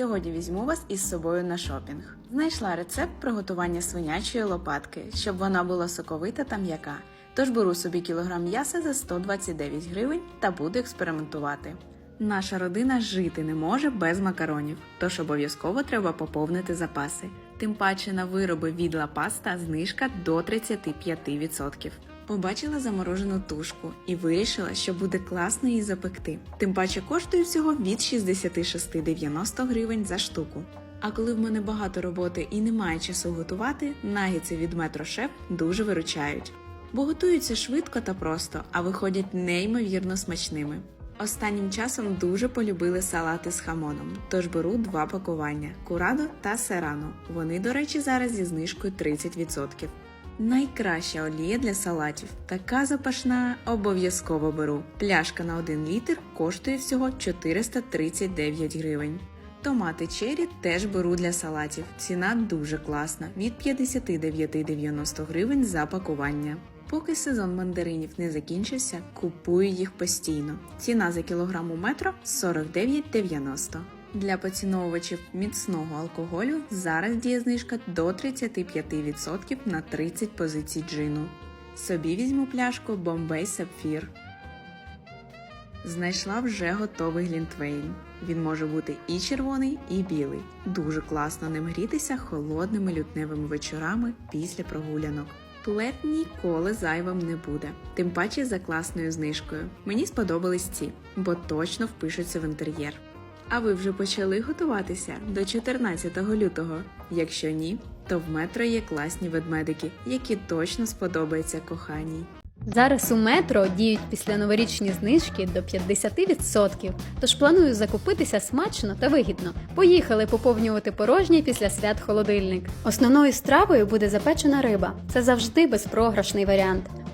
Сьогодні візьму вас із собою на шопінг. Знайшла рецепт приготування свинячої лопатки, щоб вона була соковита та м'яка. Тож беру собі кілограм м'яса за 129 гривень та буду експериментувати. Наша родина жити не може без макаронів, тож обов'язково треба поповнити запаси. Тим паче на вироби відла паста знижка до 35%. Побачила заморожену тушку і вирішила, що буде класно її запекти. Тим паче коштує всього від 66,90 гривень за штуку. А коли в мене багато роботи і немає часу готувати, нагіці від Метро Шеф дуже виручають. Бо готуються швидко та просто, а виходять неймовірно смачними. Останнім часом дуже полюбили салати з хамоном, тож беру два пакування курадо та серано. Вони, до речі, зараз зі знижкою 30%. Найкраща олія для салатів. Така запашна обов'язково беру. Пляшка на 1 літр коштує всього 439 гривень. Томати чері теж беру для салатів. Ціна дуже класна від 59,90 гривень за пакування. Поки сезон мандаринів не закінчився, купую їх постійно. Ціна за кілограм у метро 49,90. Для поціновувачів міцного алкоголю зараз діє знижка до 35% на 30 позицій джину. Собі візьму пляшку Bombay Sapphire. Знайшла вже готовий глінтвейн. Він може бути і червоний, і білий. Дуже класно ним грітися холодними лютневими вечорами після прогулянок. Плед ніколи зайвим не буде, тим паче за класною знижкою. Мені сподобались ці, бо точно впишуться в інтер'єр. А ви вже почали готуватися до 14 лютого? Якщо ні, то в метро є класні ведмедики, які точно сподобаються коханій. Зараз у метро діють після новорічні знижки до 50%, тож планую закупитися смачно та вигідно. Поїхали поповнювати порожній після свят холодильник. Основною стравою буде запечена риба. Це завжди безпрограшний варіант.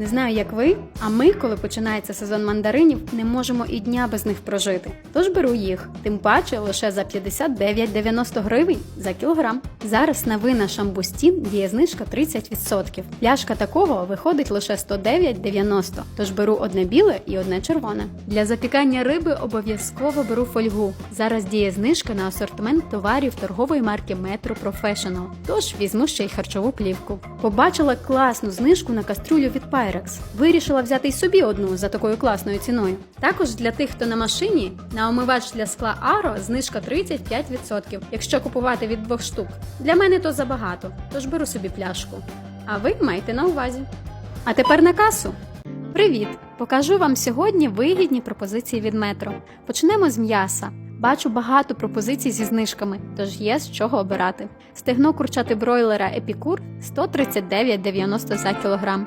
Не знаю, як ви, а ми, коли починається сезон мандаринів, не можемо і дня без них прожити. Тож беру їх, тим паче лише за 59,90 гривень за кілограм. Зараз на вина шамбустін діє знижка 30%. Пляшка такого виходить лише 109,90, тож беру одне біле і одне червоне. Для запікання риби обов'язково беру фольгу. Зараз діє знижка на асортимент товарів торгової марки Metro Professional, тож візьму ще й харчову плівку. Побачила класну знижку на каструлю від Pyrex. Вирішила взяти й собі одну за такою класною ціною. Також для тих, хто на машині, на омивач для скла Аро знижка 35%, якщо купувати від двох штук. Для мене то забагато, тож беру собі пляшку. А ви майте на увазі. А тепер на касу. Привіт! Покажу вам сьогодні вигідні пропозиції від метро. Почнемо з м'яса. Бачу багато пропозицій зі знижками, тож є з чого обирати. Стегно курчати бройлера Епікур 139,90 за кілограм.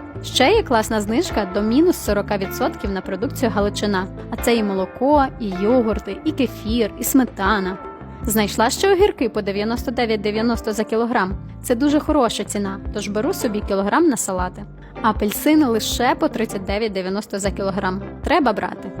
Ще є класна знижка до мінус 40% на продукцію Галичина, а це і молоко, і йогурти, і кефір, і сметана. Знайшла ще огірки по 99,90 за кілограм. Це дуже хороша ціна, тож беру собі кілограм на салати. Апельсини лише по 39,90 за кілограм. Треба брати.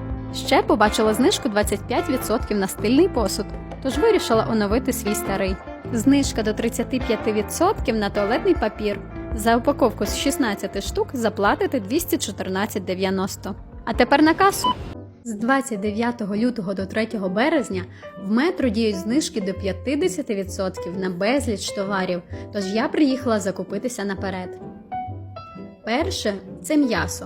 Ще побачила знижку 25% на стильний посуд, тож вирішила оновити свій старий. Знижка до 35% на туалетний папір. За упаковку з 16 штук заплатите 214,90. А тепер на касу. З 29 лютого до 3 березня в метро діють знижки до 50% на безліч товарів, тож я приїхала закупитися наперед. Перше це м'ясо.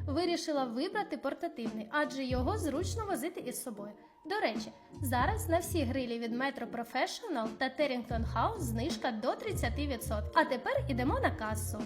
Вирішила вибрати портативний, адже його зручно возити із собою. До речі, зараз на всі грилі від Metro Professional та Terrington House знижка до 30%. А тепер ідемо на касу.